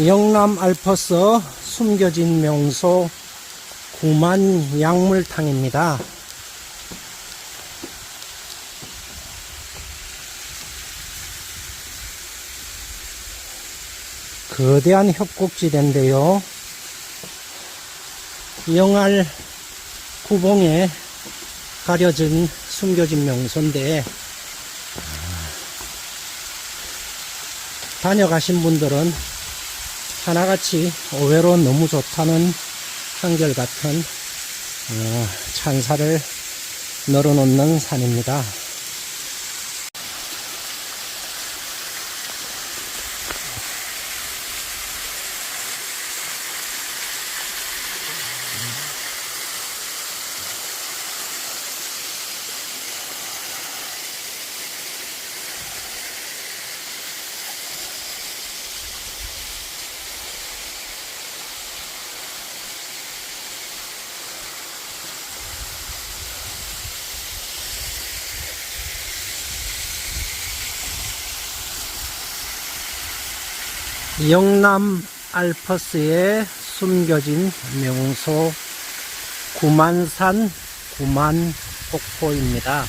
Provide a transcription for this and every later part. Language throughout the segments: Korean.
영남 알퍼스 숨겨진 명소 구만 약물탕입니다. 거대한 협곡지대인데요. 영알 구봉에 가려진 숨겨진 명소인데 다녀가신 분들은 하나같이 의외로 너무 좋다는 한결같은 어, 찬사를 널어놓는 산입니다. 영남 알퍼스에 숨겨진 명소 구만산 구만폭포입니다.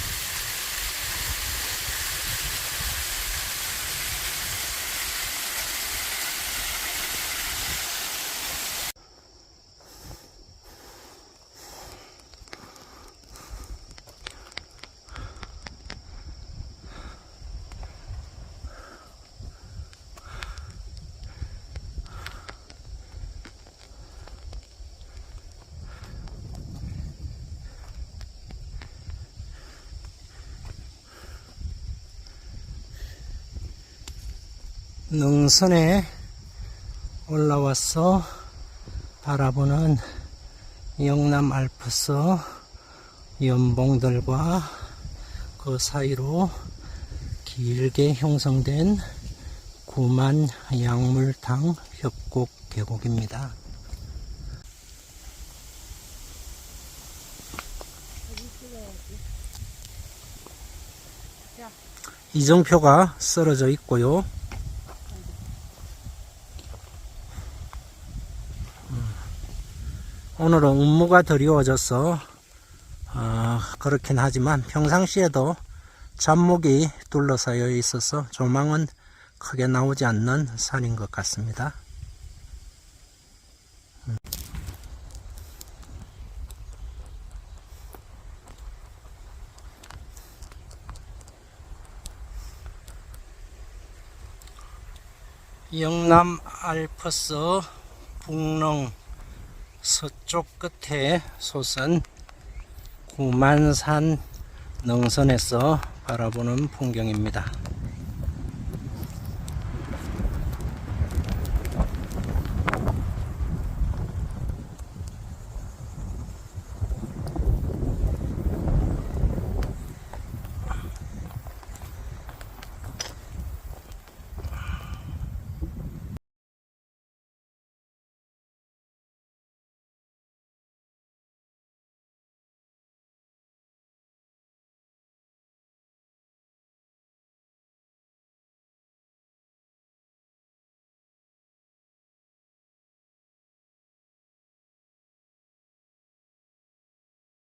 능선에 올라와서 바라보는 영남 알프스 연봉들과 그 사이로 길게 형성된 구만 약물탕 협곡 계곡입니다. 이정표가 쓰러져 있고요. 오늘은 업무가 드리워져서 어, 그렇긴 하지만 평상시에도 잡목이 둘러싸여 있어서 조망은 크게 나오지 않는 산인 것 같습니다. 음. 영남 알프스 북릉 서쪽 끝에 솟은 구만산 능선에서 바라보는 풍경입니다.